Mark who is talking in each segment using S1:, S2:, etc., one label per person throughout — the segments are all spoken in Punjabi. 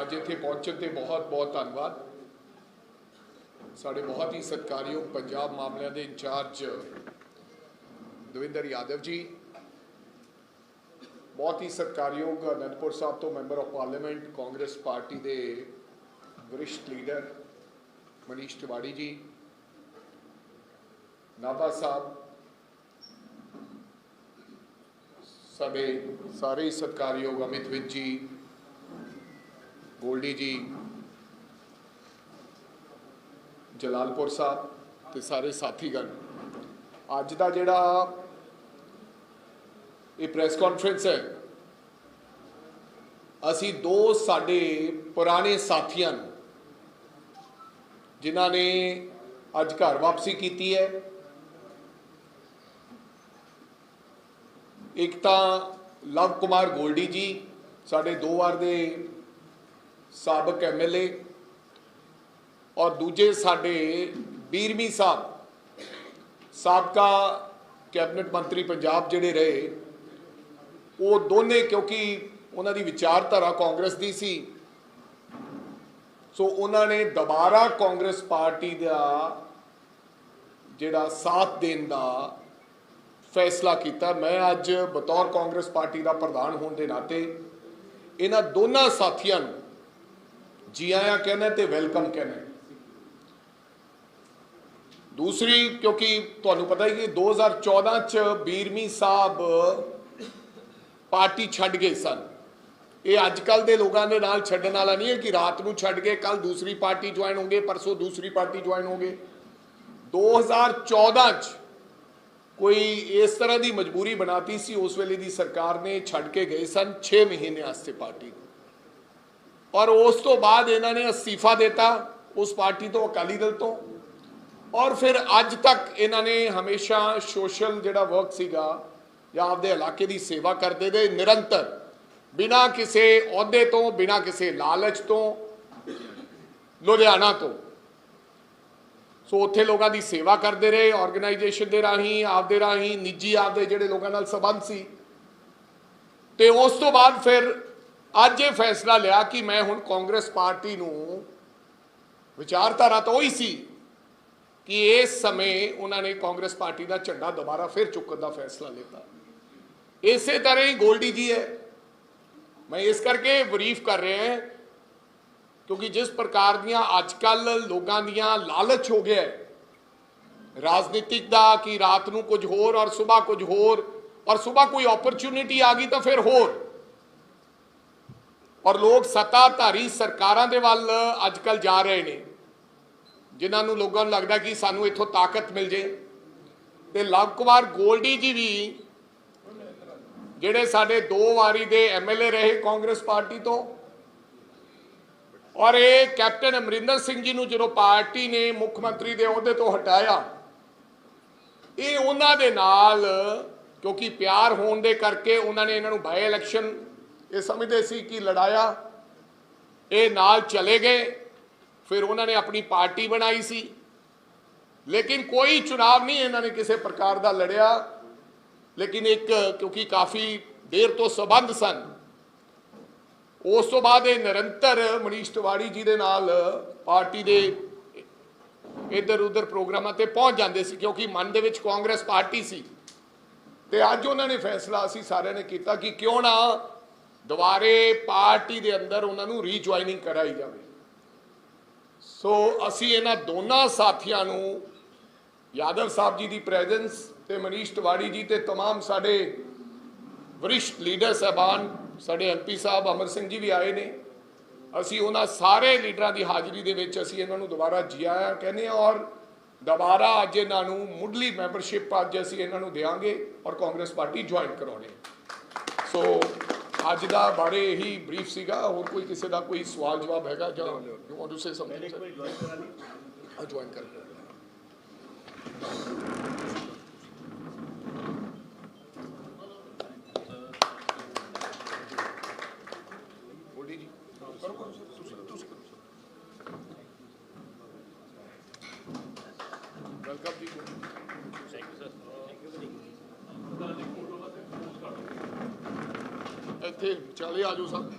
S1: ਅੱਜ ਇੱਥੇ ਪਹੁੰਚਣ ਤੇ ਬਹੁਤ ਬਹੁਤ ਧੰਨਵਾਦ ਸਾਡੇ ਬਹੁਤ ਹੀ ਸਤਿਕਾਰਯੋਗ ਪੰਜਾਬ ਮਾਮਲਿਆਂ ਦੇ ਇੰਚਾਰਜ ਦਵਿੰਦਰ ਯਾਦਵ ਜੀ ਬਹੁਤ ਹੀ ਸਤਿਕਾਰਯੋਗ ਅਨੰਦਪੁਰ ਸਾਹਿਬ ਤੋਂ member of parliament Congress party ਦੇ ਵਰਿਸ਼ਠ ਲੀਡਰ ਮਨੀਸ਼ ਤਿਵਾੜੀ ਜੀ ਨਾਭਾ ਸਾਹਿਬ ਸਾਡੇ ਸਾਰੇ ਹੀ ਸਤਿਕਾਰਯੋਗ ਅਮਿਤ ਵਿਜ ਜੀ ਗੋਲਡੀ ਜੀ, ਜਲਾਲਪੁਰ ਸਾਹਿਬ ਤੇ ਸਾਰੇ ਸਾਥੀਗਣ। ਅੱਜ ਦਾ ਜਿਹੜਾ ਇਹ ਪ੍ਰੈਸ ਕਾਨਫਰੰਸ ਹੈ, ਅਸੀਂ ਦੋ ਸਾਡੇ ਪੁਰਾਣੇ ਸਾਥੀਆਂ ਨੂੰ, ਜਿਨ੍ਹਾਂ ਨੇ ਅੱਜ ਘਰ ਵਾਪਸੀ ਕੀਤੀ ਹੈ, ਇੱਕ ਤਾਂ ਲਵ ਕੁਮਾਰ ਗੋਲਡੀ ਜੀ, ਸਾਡੇ ਦੋ ਵਾਰ ਦੇ ਸਾਬਕ ਐਮਐਲਏ ਔਰ ਦੂਜੇ ਸਾਡੇ ਬੀਰਮੀ ਸਾਹਿਬ, ਸਾਬਕਾ ਕੈਬਨਿਟ ਮੰਤਰੀ ਪੰਜਾਬ ਜਿਹੜੇ ਰਹੇ, ਉਹ ਦੋਨੇ ਕਿਉਂਕਿ ਉਹਨਾਂ ਦੀ ਵਿਚਾਰਧਾਰਾ ਕਾਂਗਰਸ ਦੀ ਸੀ, ਸੋ ਉਹਨਾਂ ਨੇ ਦੁਬਾਰਾ ਕਾਂਗਰਸ ਪਾਰਟੀ ਦਾ ਜਿਹੜਾ ਸਾਥ ਦੇਣ ਦਾ ਫੈਸਲਾ ਕੀਤਾ। ਮੈਂ ਅੱਜ ਬਤੌਰ ਕਾਂਗਰਸ ਪਾਰਟੀ ਦਾ ਪ੍ਰਧਾਨ ਹੋਣ ਦੇ ਨਾਤੇ ਇਹਨਾਂ ਦੋਨਾਂ ਸਾਥੀਆਂ ਨੂੰ ਜੀ ਆਇਆਂ ਕਹਿੰਦਾ ਤੇ ਵੈਲਕਮ ਕਹਿੰਦਾ। ਦੂਸਰੀ, ਕਿਉਂਕਿ ਤੁਹਾਨੂੰ ਪਤਾ ਹੀ ਕਿ 2014 ਚ ਬੀਰਮੀ ਸਾਹਿਬ ਪਾਰਟੀ ਛੱਡ ਗਏ ਸਨ। ਇਹ ਅੱਜ ਕੱਲ ਦੇ ਲੋਕਾਂ ਦੇ ਨਾਲ ਛੱਡਣ ਵਾਲਾ ਨਹੀਂ ਹੈ ਕਿ ਰਾਤ ਨੂੰ ਛੱਡ ਕੇ ਕੱਲ ਦੂਸਰੀ ਪਾਰਟੀ ਜੁਆਇਨ ਹੋਗੇ ਪਰਸੋਂ ਦੂਸਰੀ ਪਾਰਟੀ ਜੁਆਇਨ ਹੋਗੇ 2014 ਚ ਕੋਈ ਇਸ ਤਰ੍ਹਾਂ ਦੀ ਮਜਬੂਰੀ ਬਣਾਤੀ ਸੀ, ਉਸ ਵੇਲੇ ਦੀ ਸਰਕਾਰ ਨੇ ਛੱਡ ਕੇ ਗਏ ਸਨ 6 ਮਹੀਨੇ ਵਾਸਤੇ ਪਾਰਟੀ ਨੂੰ। ਔਰ ਉਸ ਤੋਂ ਬਾਅਦ ਇਹਨਾਂ ਨੇ ਅਸਤੀਫਾ ਦਿੱਤਾ ਉਸ ਪਾਰਟੀ ਤੋਂ, ਅਕਾਲੀ ਦਲ ਤੋਂ। ਔਰ ਫਿਰ ਅੱਜ ਤੱਕ ਇਹਨਾਂ ਨੇ ਹਮੇਸ਼ਾ ਸੋਸ਼ਲ ਜਿਹੜਾ ਵਰਕ ਸੀਗਾ ਜਾਂ ਆਪਦੇ ਇਲਾਕੇ ਦੀ ਸੇਵਾ ਕਰਦੇ ਦੇ ਨਿਰੰਤਰ। ਬਿਨਾ ਕਿਸੇ ਅਹੁਦੇ ਤੋਂ, ਬਿਨਾ ਕਿਸੇ ਲਾਲਚ ਤੋਂ, ਲੁਧਿਆਣਾ ਤੋਂ। ਸੋ ਉੱਥੇ ਲੋਕਾਂ ਦੀ ਸੇਵਾ ਕਰਦੇ ਰਹੇ ਆਰਗੇਨਾਈਜੇਸ਼ਨ ਦੇ ਰਾਹੀਂ, ਆਪਦੇ ਰਾਹੀਂ, ਨਿੱਜੀ ਆਪਦੇ ਜਿਹੜੇ ਲੋਕਾਂ ਨਾਲ ਸੰਬੰਧ ਸੀ। ਤੇ ਉਸ ਤੋਂ ਬਾਅਦ ਫਿਰ ਅੱਜ ਇਹ ਫੈਸਲਾ ਲਿਆ ਕਿ ਮੈਂ ਹੁਣ ਕਾਂਗਰਸ ਪਾਰਟੀ ਨੂੰ ਵਿਚਾਰਧਾਰਾ ਤਾਂ ਉਹੀ ਸੀ ਕਿ ਇਸ ਸਮੇਂ ਉਹਨਾਂ ਨੇ ਕਾਂਗਰਸ ਪਾਰਟੀ ਦਾ ਝੰਡਾ ਦੁਬਾਰਾ ਫਿਰ ਚੁੱਕਣ ਦਾ ਫੈਸਲਾ ਲਿਆ ਇਸੇ ਤਰ੍ਹਾਂ ਹੀ ਗੋਲਡੀ ਜੀ ਹੈ। ਮੈਂ ਇਸ ਕਰਕੇ ਬਰੀਫ ਕਰ ਰਿਹਾ ਹਾਂ ਕਿਉਂਕਿ ਜਿਸ ਪ੍ਰਕਾਰ ਦੀਆਂ ਅੱਜ ਕੱਲ ਲੋਕਾਂ ਦੀਆਂ ਲਾਲਚ ਹੋ ਗਿਆ ਰਾਜਨੀਤਿਕ ਦਾ ਕਿ ਰਾਤ ਨੂੰ ਕੁਝ ਹੋਰ ਔਰ ਸਵੇਰ ਕੁਝ ਹੋਰ ਔਰ ਸਵੇਰ ਕੋਈ ਓਪਰਚੁਨਿਟੀ ਆ ਗਈ ਤਾਂ ਫਿਰ ਹੋਰ। ਔਰ ਲੋਕ ਸੱਤਾਧਾਰੀ ਸਰਕਾਰਾਂ ਦੇ ਵੱਲ ਅੱਜ ਕੱਲ ਜਾ ਰਹੇ ਨੇ, ਜਿਨ੍ਹਾਂ ਨੂੰ ਲੋਕਾਂ ਨੂੰ ਲੱਗਦਾ ਕਿ ਸਾਨੂੰ ਇੱਥੋਂ ਤਾਕਤ ਮਿਲ ਜੇ। ਤੇ ਲਵ ਕੁਮਾਰ ਗੋਲਡੀ ਜੀ ਵੀ, ਜਿਹੜੇ ਸਾਡੇ ਦੋ ਵਾਰੀ ਦੇ ਐਮਐਲਏ ਰਹੇ ਕਾਂਗਰਸ ਪਾਰਟੀ ਤੋਂ, ਔਰ ਇਹ ਕੈਪਟਨ ਅਮਰਿੰਦਰ ਸਿੰਘ ਜੀ ਨੂੰ ਜਦੋਂ ਪਾਰਟੀ ਨੇ ਮੁੱਖ ਮੰਤਰੀ ਦੇ ਅਹੁਦੇ ਤੋਂ ਹਟਾਇਆ, ਇਹ ਉਹਨਾਂ ਦੇ ਨਾਲ, ਕਿਉਂਕਿ ਪਿਆਰ ਹੋਣ ਦੇ ਕਰਕੇ ਉਹਨਾਂ ਨੇ ਇਹਨਾਂ ਨੂੰ ਬਾਈ ਇਲੈਕਸ਼ਨ ਇਹ ਸਮਝਦੇ ਸੀ ਕਿ ਲੜਾਇਆ, ਇਹ ਨਾਲ ਚਲੇ ਗਏ, ਫਿਰ ਉਹਨਾਂ ਨੇ ਆਪਣੀ ਪਾਰਟੀ ਬਣਾਈ ਸੀ। ਲੇਕਿਨ ਕੋਈ ਚੁਣਾਵ ਨਹੀਂ ਇਹਨਾਂ ਨੇ ਕਿਸੇ ਪ੍ਰਕਾਰ ਦਾ ਲੜਿਆ। ਲੇਕਿਨ ਇੱਕ, ਕਿਉਂਕਿ ਕਾਫੀ ਦੇਰ ਤੋਂ ਸਬੰਧ ਸਨ। ਉਸ ਤੋਂ ਬਾਅਦ ਇਹ ਨਿਰੰਤਰ ਮਨੀਸ਼ ਤਿਵਾੜੀ ਜੀ ਦੇ ਨਾਲ ਪਾਰਟੀ ਦੇ ਇੱਧਰ ਉੱਧਰ ਪ੍ਰੋਗਰਾਮਾਂ ਤੇ ਪਹੁੰਚ ਜਾਂਦੇ ਸੀ, ਕਿਉਂਕਿ ਮਨ ਦੇ ਵਿੱਚ ਕਾਂਗਰਸ ਪਾਰਟੀ ਸੀ। ਤੇ ਅੱਜ ਉਹਨਾਂ ਨੇ ਫੈਸਲਾ ਅਸੀਂ ਸਾਰਿਆਂ ਨੇ ਕੀਤਾ ਕਿ ਕਿਉਂ ਨਾ ਦੁਬਾਰੇ ਪਾਰਟੀ ਦੇ ਅੰਦਰ ਉਹਨਾਂ ਨੂੰ ਰੀਜੁਆਇਨਿੰਗ ਕਰਾਈ ਜਾਵੇ ਸੋ ਅਸੀਂ ਇਹਨਾਂ ਦੋਨਾਂ ਸਾਥੀਆਂ ਨੂੰ ਯਾਦਵ ਸਾਹਿਬ ਜੀ ਦੀ ਪ੍ਰੈਜ਼ੈਂਸ ਤੇ ਮਨੀਸ਼ ਤਿਵਾੜੀ ਜੀ ਤੇ तमाम ਸਾਡੇ ਵਰਿਸ਼ਠ ਲੀਡਰ ਸਹਿਬਾਨ ਸਾਡੇ ਐਮਪੀ ਸਾਹਿਬ ਅਮਰ ਸਿੰਘ ਜੀ ਵੀ ਆਏ ਨੇ ਅਸੀਂ ਉਹਨਾਂ ਸਾਰੇ ਲੀਡਰਾਂ ਦੀ ਹਾਜ਼ਰੀ ਦੇ ਵਿੱਚ ਅਸੀਂ ਇਹਨਾਂ ਨੂੰ ਦੁਬਾਰਾ ਜੀ ਆਇਆਂ ਕਹਿੰਦੇ ਹਾਂ ਔਰ ਦੁਬਾਰਾ ਅੱਜ ਇਹਨਾਂ ਨੂੰ ਮੁੱਢਲੀ ਮੈਂਬਰਸ਼ਿਪ ਅੱਜ ਅਸੀਂ ਇਹਨਾਂ ਨੂੰ ਦੇਵਾਂਗੇ ਔਰ ਕਾਂਗਰਸ ਪਾਰਟੀ ਜੁਆਇਨ ਕਰਾਉਣੇ ਸੋ ਅੱਜ ਦਾ ਬਾਰੇ ਇਹੀ ਬਰੀਫ ਸੀਗਾ ਹੋਰ ਕੋਈ ਕਿਸੇ ਦਾ ਕੋਈ ਸਵਾਲ ਜਵਾਬ ਹੈਗਾ ਜਾਂ you want to say something sir join ਕਰ ਲਓ। ਗੋਲਡੀ ਜੀ ਕਰੋ ਕਰੋ ਸਰ ਤੁਸੀਂ ਤੁਸੀਂ ਕਰੋ ਸਰ ਵੈਲਕਮ ਜੀ ਇੱਥੇ ਚਲੇ ਆਜੋ ਸਭ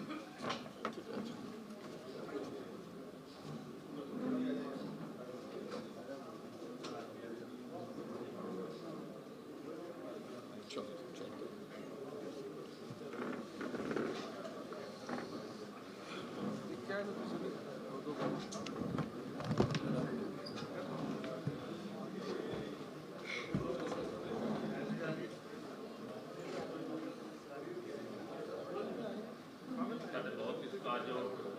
S2: ਸਾਡੇ ਬਹੁਤ ਹੀ ਸਤਿਕਾਰਯੋਗ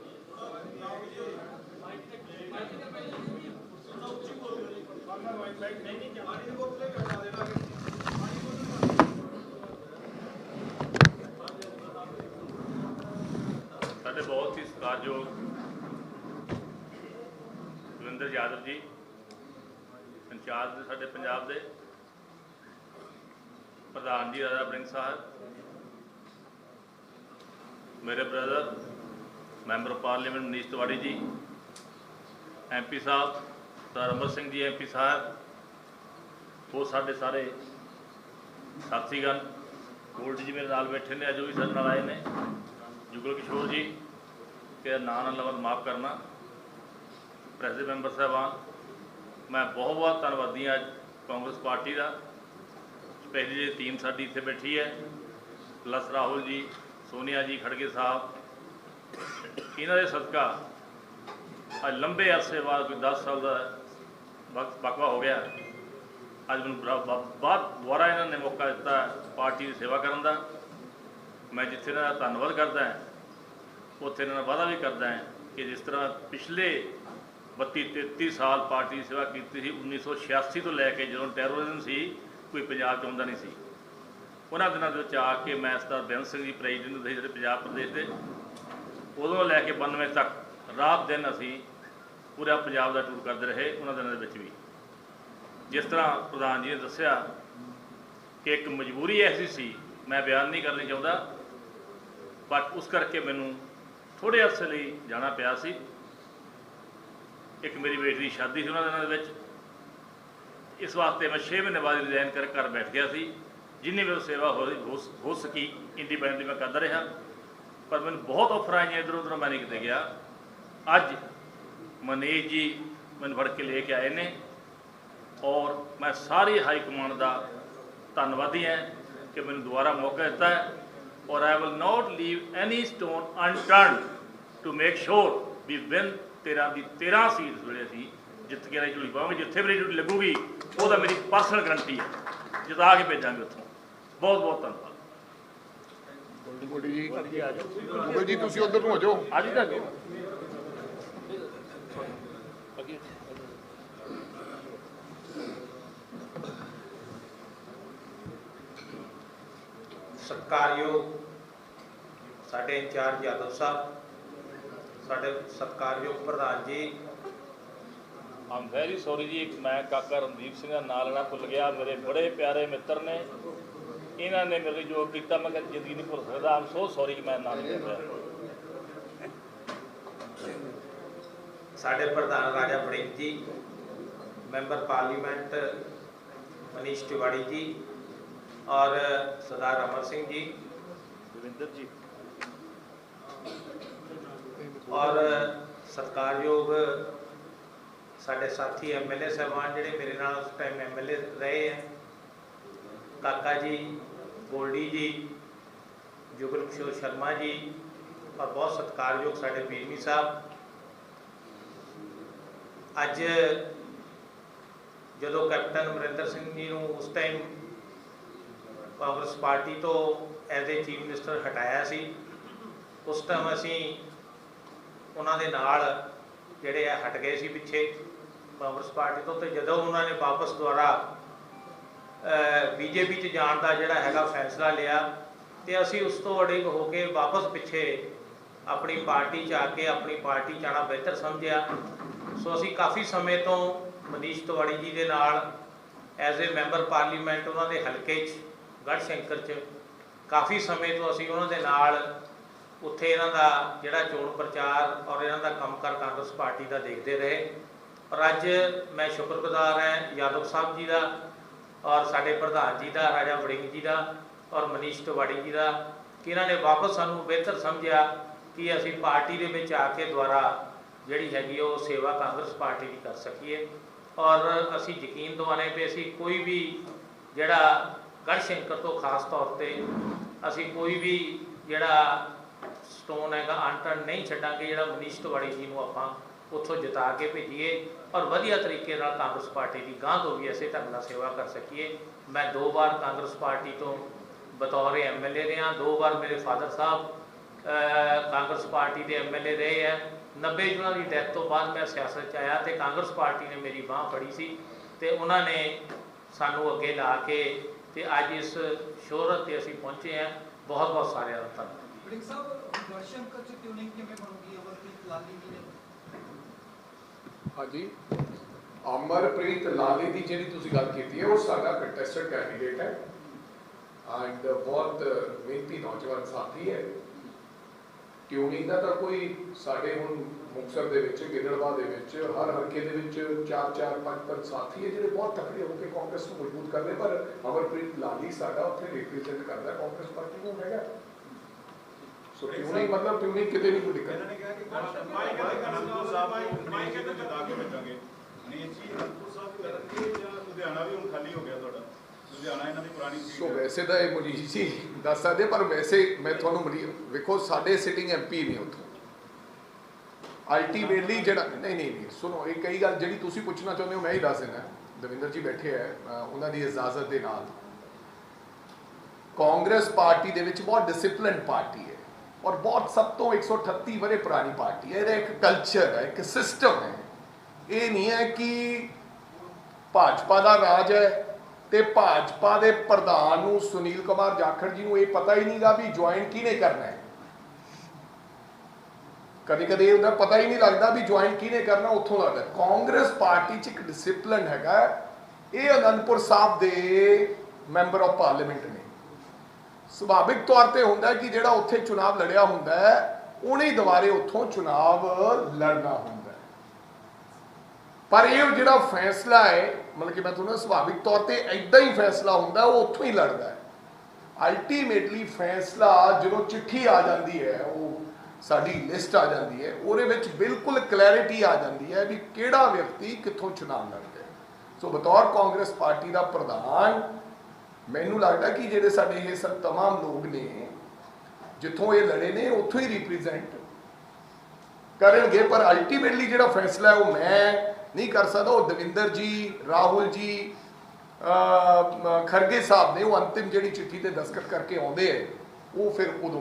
S2: ਸਾਡੇ ਬਹੁਤ ਹੀ ਸੁਰਿੰਦਰ ਯਾਦਵ ਜੀ ਇੰਚਾਰਜ ਦੇ, ਸਾਡੇ ਪੰਜਾਬ ਦੇ ਪ੍ਰਧਾਨ ਜੀ, ਰਾਜਾ ਬ੍ਰਿੰਗ ਸਾਹਿਬ, ਮੇਰੇ brother member parliament Manish Tiwari ji MP Sahib, sir Amar Singh ji MP Sahib, ਉਹ ਸਾਡੇ ਸਾਰੇ ਸਾਥੀਗਣ। ਗੋਲਡ ਜੀ ਮੇਰੇ ਨਾਲ ਬੈਠੇ ਨੇ, ਅੱਜ ਉਹ ਵੀ ਸਾਡੇ ਨਾਲ ਆਏ ਨੇ। ਜੁਗਲ ਕਿਸ਼ੋਰ ਜੀ ਕਿ ਨਾਂ ਨਾਲ ਲਵਤ ਮਾਫ ਕਰਨਾ। ਪ੍ਰੈਸ ਦੇ ਮੈਂਬਰ ਸਾਹਿਬਾਨ, ਮੈਂ ਬਹੁਤ ਬਹੁਤ ਧੰਨਵਾਦੀ ਹਾਂ ਅੱਜ ਕਾਂਗਰਸ ਪਾਰਟੀ ਦਾ। ਪਹਿਲੀ ਜਿਹੜੀ ਟੀਮ ਸਾਡੀ ਇੱਥੇ ਬੈਠੀ ਹੈ, ਪਲੱਸ ਰਾਹੁਲ ਜੀ, ਸੋਨੀਆ ਜੀ, ਖੜਗੇ ਸਾਹਿਬ, ਇਹਨਾਂ ਦੇ ਸਦਕਾ ਅੱਜ ਲੰਬੇ ਅਰਸੇ ਬਾਅਦ ਕੋਈ 10 ਸਾਲ ਦਾ ਵਕਤ ਬਕਵਾ ਹੋ ਗਿਆ। ਅੱਜ ਮੈਨੂੰ ਬਰਾ- ਬ- ਬਾਅਦ ਦੁਬਾਰਾ ਇਹਨਾਂ ਨੇ ਮੌਕਾ ਦਿੱਤਾ ਪਾਰਟੀ ਦੀ ਸੇਵਾ ਕਰਨ ਦਾ। ਮੈਂ ਜਿੱਥੇ ਇਹਨਾਂ ਦਾ ਧੰਨਵਾਦ ਕਰਦਾ ਹਾਂ ਉੱਥੇ ਇਹਨਾਂ ਨਾਲ ਵਾਅਦਾ ਵੀ ਕਰਦਾ ਹੈ ਕਿ ਜਿਸ ਤਰ੍ਹਾਂ ਪਿਛਲੇ 32 33 ਸਾਲ ਪਾਰਟੀ ਦੀ ਸੇਵਾ ਕੀਤੀ ਸੀ 1986 ਤੋਂ ਲੈ ਕੇ ਜਦੋਂ ਟੈਰੋਰਿਜ਼ਮ ਸੀ, ਕੋਈ ਪੰਜਾਬ 'ਚ ਆਉਂਦਾ ਨਹੀਂ ਸੀ। ਉਹਨਾਂ ਦਿਨਾਂ ਦੇ ਵਿੱਚ ਆ ਕੇ ਮੈਂ ਸਰਦਾਰ ਬੇਅੰਤ ਸਿੰਘ ਜੀ, ਪ੍ਰੈਜ਼ੀਡੈਂਟ ਦੇ ਜਿਹੜੇ ਪੰਜਾਬ ਪ੍ਰਦੇਸ਼ ਦੇ, ਉਦੋਂ ਲੈ ਕੇ 92 ਤੱਕ ਰਾਤ ਦਿਨ ਅਸੀਂ ਪੂਰਾ ਪੰਜਾਬ ਦਾ ਟੂਰ ਕਰਦੇ ਰਹੇ, ਉਹਨਾਂ ਦਿਨਾਂ ਦੇ ਵਿੱਚ ਵੀ। ਜਿਸ ਤਰ੍ਹਾਂ ਪ੍ਰਧਾਨ ਜੀ ਨੇ ਦੱਸਿਆ ਕਿ ਇੱਕ ਮਜਬੂਰੀ ਐਸੀ ਸੀ, ਮੈਂ ਬਿਆਨ ਨਹੀਂ ਕਰਨੀ ਚਾਹੁੰਦਾ ਬਟ ਉਸ ਕਰਕੇ ਮੈਨੂੰ ਥੋੜੇ ਅਰਸੇ ਲਈ ਜਾਣਾ ਪਿਆ ਸੀ। ਇੱਕ ਮੇਰੀ ਬੇਟੀ ਦੀ ਸ਼ਾਦੀ ਸੀ ਉਹਨਾਂ ਦਿਨਾਂ ਦੇ ਵਿੱਚ। ਇਸ ਵਾਸਤੇ ਮੈਂ 6 ਮਹੀਨੇ ਬਾਅਦ ਰਿਜ਼ਾਈਨ ਕਰ ਘਰ ਬੈਠ ਗਿਆ ਸੀ। ਜਿੰਨੀ ਮੇਰੀ ਸੇਵਾ ਹੋ ਹੋ ਸਕੀ ਇੰਡੀਪੈਂਡੈਂਟਲੀ ਮੈਂ ਕਰਦਾ ਰਿਹਾ। ਪਰ ਮੈਨੂੰ ਬਹੁਤ ਆਫਰ ਆਈਆਂ ਇੱਧਰੋਂ ਉੱਧਰੋਂ, ਮੈਂ ਨਹੀਂ ਕਿਤੇ ਗਿਆ। ਅੱਜ ਮਨੀਸ਼ ਜੀ ਮੈਨੂੰ ਫੜ ਕੇ ਲੈ ਕੇ ਆਏ ਨੇ ਔਰ ਮੈਂ ਸਾਰੀ ਹਾਈ ਕਮਾਂਡ ਦਾ ਧੰਨਵਾਦੀ ਹਾਂ ਕਿ ਮੈਨੂੰ ਦੁਬਾਰਾ ਮੌਕਾ ਦਿੱਤਾ ਹੈ। ਔਰ I will not leave any stone unturned to make sure we win 13 ਦੀ 13 ਸੀਟਸ ਵੇਲੇ ਅਸੀਂ ਜਿੱਤ ਕੇ ਰਹੀ ਝੁਲੀ ਪਾਵਾਂਗੇ। ਜਿੱਥੇ ਮੇਰੀ ਡਿਊਟੀ ਲੱਗੂਗੀ ਉਹਦਾ ਮੇਰੀ ਪਰਸਨਲ ਗਰੰਟੀ ਹੈ। ਜਿਤਾ ਕੇ ਭੇਜਾਂਗੇ ਉੱਥੋਂ। ਬਹੁਤ ਬਹੁਤ ਧੰਨਵਾਦ।
S1: ਗੋਲਡੀ ਜੀ ਗੋਲਡੀ ਜੀ ਤੁਸੀਂ ਉਧਰ ਨੂੰ ਹੋ ਜਾਓ।
S2: ਅੱਜ ਤੱਕ
S3: ਸਤਿਕਾਰਯੋਗ ਸਾਡੇ ਇੰਚਾਰਜ ਯਾਦਵ ਸਾਹਿਬ ਸਾਡੇ ਸਤਿਕਾਰਯੋਗ ਪ੍ਰਧਾਨ ਜੀ।
S2: ਆਮ ਵੈਰੀ ਸੌਰੀ ਜੀ ਮੈਂ ਕਾਕਾ ਰਣਦੀਪ ਸਿੰਘ ਦਾ ਨਾਂ ਲੈਣਾ ਭੁੱਲ ਗਿਆ। ਮੇਰੇ ਬੜੇ ਪਿਆਰੇ ਮਿੱਤਰ ਨੇ। ਇਹਨਾਂ ਨੇ ਮੇਰੇ ਜੋ ਕੀਤਾ ਮੈਂ ਕਦੇ ਜ਼ਿੰਦਗੀ ਨਹੀਂ ਭੁੱਲ ਸਕਦਾ। ਆਮ ਸੋ ਸੌਰੀ ਕਿ ਮੈਂ ਨਾਂ ਨਹੀਂ ਲੈ ਰਿਹਾ।
S3: ਸਾਡੇ ਪ੍ਰਧਾਨ ਰਾਜਾ ਵੜਿੰਗ ਜੀ ਮੈਂਬਰ ਪਾਰਲੀਮੈਂਟ ਮਨੀਸ਼ ਤਿਵਾੜੀ ਜੀ ਔਰ ਸਰਦਾਰ ਅਮਰ ਸਿੰਘ ਜੀ।
S2: ਦਵਿੰਦਰ ਜੀ।
S3: ਔਰ ਸਤਿਕਾਰਯੋਗ ਸਾਡੇ ਸਾਥੀ ਐਮਐਲਏ ਸਾਹਿਬਾਨ ਜਿਹੜੇ ਮੇਰੇ ਨਾਲ ਉਸ ਟਾਈਮ ਐਮਐਲਏ ਰਹੇ ਹੈ ਕਾਕਾ ਜੀ ਗੋਲਡੀ ਜੀ ਜੁਗਲ ਕਿਸ਼ੋਰ ਸ਼ਰਮਾ ਜੀ ਔਰ ਬਹੁਤ ਸਤਿਕਾਰਯੋਗ ਸਾਡੇ ਬੀਰਮੀ ਸਾਹਿਬ। ਅੱਜ ਜਦੋਂ ਕੈਪਟਨ ਅਮਰਿੰਦਰ ਸਿੰਘ ਜੀ ਨੂੰ ਉਸ ਟਾਈਮ ਕਾਂਗਰਸ ਪਾਰਟੀ ਤੋਂ ਐਜ਼ ਏ ਚੀਫ ਮਿਨਿਸਟਰ ਹਟਾਇਆ ਸੀ। ਉਸ ਟਾਈਮ ਅਸੀਂ ਉਹਨਾਂ ਦੇ ਨਾਲ ਜਿਹੜੇ ਆ ਹਟ ਗਏ ਸੀ ਪਿੱਛੇ ਕਾਂਗਰਸ ਪਾਰਟੀ ਤੋਂ ਤੇ ਜਦੋਂ ਉਹਨਾਂ ਨੇ ਵਾਪਸ ਦੁਆਰਾ ਬੀਜੇਪੀ ਚ ਜਾਣ ਦਾ ਜਿਹੜਾ ਹੈਗਾ ਫੈਸਲਾ ਲਿਆ ਤੇ ਅਸੀਂ ਉਸ ਤੋਂ ਅੜਿੱਗ ਹੋ ਕੇ ਵਾਪਸ ਪਿੱਛੇ ਆਪਣੀ ਪਾਰਟੀ ਚ ਆ ਕੇ ਆਪਣੀ ਪਾਰਟੀ ਚ ਆਉਣਾ ਬਿਹਤਰ ਸਮਝਿਆ। ਸੋ ਅਸੀਂ ਕਾਫੀ ਸਮੇਂ ਤੋਂ ਮਨੀਸ਼ ਤਿਵਾੜੀ ਜੀ ਦੇ ਨਾਲ ਐਜ਼ ਅ ਮੈਂਬਰ ਪਾਰਲੀਮੈਂਟ ਉਹਨਾਂ ਦੇ ਹਲਕੇ 'ਚ ਸ਼ੰਕਰ 'ਚ ਕਾਫੀ ਸਮੇਂ ਤੋਂ ਅਸੀਂ ਉਹਨਾਂ ਦੇ ਨਾਲ ਉੱਥੇ ਇਹਨਾਂ ਦਾ ਜਿਹੜਾ ਚੋਣ ਪ੍ਰਚਾਰ ਔਰ ਇਹਨਾਂ ਦਾ ਕੰਮਕਾਰ ਕਾਂਗਰਸ ਪਾਰਟੀ ਦਾ ਦੇਖਦੇ ਰਹੇ। ਔਰ ਅੱਜ ਮੈਂ ਸ਼ੁਕਰਗੁਜ਼ਾਰ ਹਾਂ ਯਾਦਵ ਸਾਹਿਬ ਜੀ ਦਾ ਔਰ ਸਾਡੇ ਪ੍ਰਧਾਨ ਜੀ ਦਾ, ਰਾਜਾ ਵੜਿੰਗ ਜੀ ਦਾ ਔਰ ਮਨੀਸ਼ ਤਿਵਾੜੀ ਜੀ ਦਾ ਕਿ ਇਹਨਾਂ ਨੇ ਵਾਪਸ ਸਾਨੂੰ ਬਿਹਤਰ ਸਮਝਿਆ ਕਿ ਅਸੀਂ ਪਾਰਟੀ ਦੇ ਵਿੱਚ ਆ ਕੇ ਦੁਆਰਾ ਜਿਹੜੀ ਹੈਗੀ ਉਹ ਸੇਵਾ ਕਾਂਗਰਸ ਪਾਰਟੀ ਦੀ ਕਰ ਸਕੀਏ। ਔਰ ਅਸੀਂ ਯਕੀਨ ਦਿਵਾਣੇ ਪਏ ਅਸੀਂ ਕੋਈ ਵੀ ਜਿਹੜਾ ਗੜ੍ਹਸ਼ੰਕਰ ਤੋਂ ਖਾਸ ਤੌਰ ਤੇ ਅਸੀਂ ਕੋਈ ਵੀ ਜਿਹੜਾ ਸਟੋਨ ਹੈਗਾ ਅਨਟਰਨ ਨਹੀਂ ਛੱਡਾਂਗੇ, ਜਿਹੜਾ ਮਨੀਸ਼ ਤਿਵਾੜੀ ਜੀ ਨੂੰ ਆਪਾਂ ਉੱਥੋਂ ਜਿਤਾ ਕੇ ਭੇਜੀਏ ਔਰ ਵਧੀਆ ਤਰੀਕੇ ਨਾਲ ਕਾਂਗਰਸ ਪਾਰਟੀ ਦੀ ਗਾਂਹ ਤੋਂ ਵੀ ਇਸੇ ਢੰਗ ਨਾਲ ਸੇਵਾ ਕਰ ਸਕੀਏ। ਮੈਂ ਦੋ ਵਾਰ ਕਾਂਗਰਸ ਪਾਰਟੀ ਤੋਂ ਬਤੌਰ ਐਮਐਲਏ ਰਿਹਾ, ਦੋ ਵਾਰ ਮੇਰੇ ਫਾਦਰ ਸਾਹਿਬ ਕਾਂਗਰਸ ਪਾਰਟੀ ਦੇ ਐਮਐਲਏ ਰਹੇ ਹੈ 90 ਚ ਉਹਨਾਂ ਦੀ ਡੈਥ ਤੋਂ ਬਾਅਦ ਮੈਂ ਸਿਆਸਤ 'ਚ ਆਇਆ ਤੇ ਕਾਂਗਰਸ ਪਾਰਟੀ ਨੇ ਮੇਰੀ ਬਾਹ ਫੜੀ ਸੀ ਤੇ ਉਹਨਾਂ ਨੇ ਸਾਨੂੰ ਅੱਗੇ ਲਾ ਕੇ ਤੇ ਅੱਜ ਇਸ ਸ਼ੋਹਰਤ ਤੇ ਅਸੀਂ ਪਹੁੰਚੇ ਹਾਂ। ਬਹੁਤ ਬਹੁਤ ਸਾਰਿਆਂ ਦਾ ਧੰਨਵਾਦ।
S4: ਵੜਿੰਗ ਸਾਹਿਬ ਦਰਸ਼ਨਕਰ ਚ ਟਿਊਨਿੰਗ ਕਿਵੇਂ ਬਣੂਗੀ ਅਮਰਪ੍ਰੀਤ ਲਾਲੀ ਜੀ ਨੇ
S1: ਹਾਂਜੀ। ਅਮਰਪ੍ਰੀਤ ਲਾਲੇ ਦੀ ਜਿਹੜੀ ਤੁਸੀਂ ਗੱਲ ਕੀਤੀ ਹੈ ਉਹ ਸਾਡਾ ਕੰਟੈਸਟਡ ਕੈਂਡੀਡੇਟ ਹੈ। ਐਂਡ ਬਹੁਤ ਮਿਹਨਤੀ ਨੌਜਵਾਨ ਸਾਥੀ ਹੈ। ਟਿਊਨਿੰਗ ਦਾ ਤਾਂ ਕੋਈ ਸਾਡੇ ਹੁਣ ਮੁਕਤਸਰ ਦੇ ਵਿੱਚ ਗਿੱਦੜਬਾਹ ਦੇ ਵਿੱਚ ਹਰ ਹਲਕੇ ਦੇ ਵਿੱਚ ਚਾਰ ਚਾਰ ਪੰਜ ਪੰਜ ਸਾਥੀ ਹੈ ਜਿਹੜੇ ਬਹੁਤ ਤਕੜੇ ਹੋ ਕੇ ਕਾਂਗਰਸ ਨੂੰ ਮਜ਼ਬੂਤ ਕਰ ਰਹੇ ਪਰ ਅਮਰਪ੍ਰੀਤ ਲਾਲੀ ਸਾਡਾ ਉੱਥੇ ਰਿਪਰੈਜ਼ੈਂਟ ਕਰਦਾ ਕਾਂਗਰਸ ਪਾਰਟੀ ਨੂੰ ਹੈਗਾ। ਸੋ ਟਿਊਨਿੰਗ ਮਤਲਬ ਟਿਊਨਿੰਗ ਕਿਤੇ ਨਹੀਂ ਕੋਈ ਦਿੱਕਤ।
S4: ਇਹਨਾਂ ਨੇ ਕਿਹਾ ਕਿ
S5: ਮਾਈ ਕਹਿੰਦੇ ਅਨੰਦਪੁਰ ਸਾਹਿਬ ਜੀ ਨੂੰ ਜਿਤਾ ਕੇ ਭੇਜਾਂਗੇ ਮਨੀਸ਼ ਜੀ ਅਨੰਦਪੁਰ ਸਾਹਿਬ ਕਰਨਗੇ ਜਾਂ ਲੁਧਿਆਣਾ ਵੀ ਹੁਣ ਖਾਲੀ ਹੋ ਗਿਆ ਤੁਹਾਡਾ? ਲੁਧਿਆਣਾ ਇਹਨਾਂ ਦੀ ਪੁਰਾਣੀ
S1: ਸੋ
S5: ਸੀਟ ਹੈ।
S1: ਵੈਸੇ ਤਾਂ ਇਹ ਮਨੀਸ਼ ਜੀ ਦੱਸ ਸਕਦੇ ਪਰ ਵੈਸੇ ਮੈਂ ਤੁਹਾਨੂੰ ਮਨੀ ਵੇਖੋ, ਸਾਡੇ ਸਿਟਿੰਗ ਐਮਪੀ ਨੇ ਉੱਥੋਂ। ਅਲਟੀਮੇਟਲੀ ਜਿਹੜਾ ਨਹੀਂ ਨਹੀਂ ਨਹੀਂ, ਸੁਣੋ, ਇਹ ਕਈ ਗੱਲ ਜਿਹੜੀ ਤੁਸੀਂ ਪੁੱਛਣਾ ਚਾਹੁੰਦੇ ਹੋ, ਮੈਂ ਹੀ ਦੱਸ ਦਿੰਦਾ। ਦਵਿੰਦਰ ਜੀ ਬੈਠੇ ਹੈ ਉਹਨਾਂ ਦੀ ਇਜਾਜ਼ਤ ਦੇ ਨਾਲ। ਕਾਂਗਰਸ ਪਾਰਟੀ ਦੇ ਵਿੱਚ ਬਹੁਤ ਡਿਸਪਲਿਨ ਪਾਰਟੀ ਹੈ ਔਰ ਬਹੁਤ ਸਭ ਤੋਂ 138 ਵਰੇ ਪੁਰਾਣੀ ਪਾਰਟੀ ਹੈ। ਇਹਦਾ ਇੱਕ ਕਲਚਰ ਹੈ, ਇੱਕ ਸਿਸਟਮ ਹੈ। ਇਹ ਨਹੀਂ ਹੈ ਕਿ ਭਾਜਪਾ ਦਾ ਰਾਜ ਹੈ ਤੇ ਭਾਜਪਾ ਦੇ ਪ੍ਰਧਾਨ ਨੂੰ ਸੁਨੀਲ ਕੁਮਾਰ ਜਾਖੜ ਜੀ ਨੂੰ ਇਹ ਪਤਾ ਹੀ ਨਹੀਂਗਾ ਵੀ ਜੁਆਇਨ ਕਿਹਨੇ ਕਰਨਾ ਹੈ। ਕਦੇ ਕਦੇ ਇਹ ਹੁੰਦਾ ਪਤਾ ਹੀ ਨਹੀਂ ਲੱਗਦਾ ਵੀ ਜੁਆਇਨ ਕਿਹਨੇ ਕਰਨਾ, ਉੱਥੋਂ ਲੱਗਦਾ। ਕਾਂਗਰਸ ਪਾਰਟੀ 'ਚ ਇੱਕ ਡਿਸਪਲਿਨ ਹੈਗਾ, ਇਹ ਅਨੰਦਪੁਰ ਸਾਹਿਬ ਦੇ ਮੈਂਬਰ ਆਫ ਪਾਰਲੀਮੈਂਟ ਨੇ। ਸੁਭਾਵਿਕ ਤੌਰ ਤੇ ਹੁੰਦਾ ਕਿ ਜਿਹੜਾ ਉੱਥੇ ਚੁਣਾਵ ਲੜਿਆ ਹੁੰਦਾ ਉਹਨੇ ਦੁਬਾਰੇ ਉੱਥੋਂ ਚੁਣਾਵ ਲੜਨਾ ਹੁੰਦਾ ਪਰ ਇਹ ਜਿਹੜਾ ਫੈਸਲਾ ਹੈ ਮਤਲਬ ਕਿ ਮੈਂ ਤੁਹਾਨੂੰ ਸੁਭਾਵਿਕ ਤੌਰ ਤੇ ਐਦਾਂ ਹੀ ਫੈਸਲਾ ਹੁੰਦਾ ਉਹ ਉੱਥੋਂ ਹੀ ਲੜਦਾ ਹੈ ਅਲਟੀਮੇਟਲੀ ਫੈਸਲਾ ਜਦੋਂ ਚਿੱਠੀ ਆ ਜਾਂਦੀ ਹੈ ਉਹ ਸਾਡੀ ਲਿਸਟ ਆ ਜਾਂਦੀ ਹੈ ਉਹਦੇ ਵਿੱਚ ਬਿਲਕੁਲ ਕਲੈਰਿਟੀ ਆ ਜਾਂਦੀ ਹੈ ਵੀ ਕਿਹੜਾ ਵਿਅਕਤੀ ਕਿੱਥੋਂ ਚੁਣਾਵ ਲੜਦਾ ਹੈ ਸੋ ਬਤੌਰ ਕਾਂਗਰਸ ਪਾਰਟੀ ਦਾ ਪ੍ਰਧਾਨ ਮੈਨੂੰ ਲੱਗਦਾ ਕਿ ਜਿਹੜੇ ਸਾਡੇ ਇਹ ਸਭ तमाम ਲੋਕ ਨੇ ਜਿੱਥੋਂ ਇਹ ਲੜੇ ਨੇ ਉੱਥੋਂ ਹੀ ਰਿਪਰੈਜ਼ੈਂਟ ਕਰਨਗੇ ਪਰ ਅਲਟੀਮੇਟਲੀ ਜਿਹੜਾ ਫੈਸਲਾ ਹੈ ਉਹ ਮੈਂ ਨਹੀਂ ਕਰ ਸਕਦਾ। ਉਹ ਦਵਿੰਦਰ ਜੀ, ਰਾਹੁਲ ਜੀ ਖਰਗੇ ਸਾਹਿਬ ਨੇ ਉਹ ਅੰਤਿਮ ਜਿਹੜੀ ਚਿੱਠੀ ਤੇ ਦਸਖਤ ਕਰਕੇ ਆਉਂਦੇ ਹੈ ਉਹ ਫਿਰ ਉਦੋਂ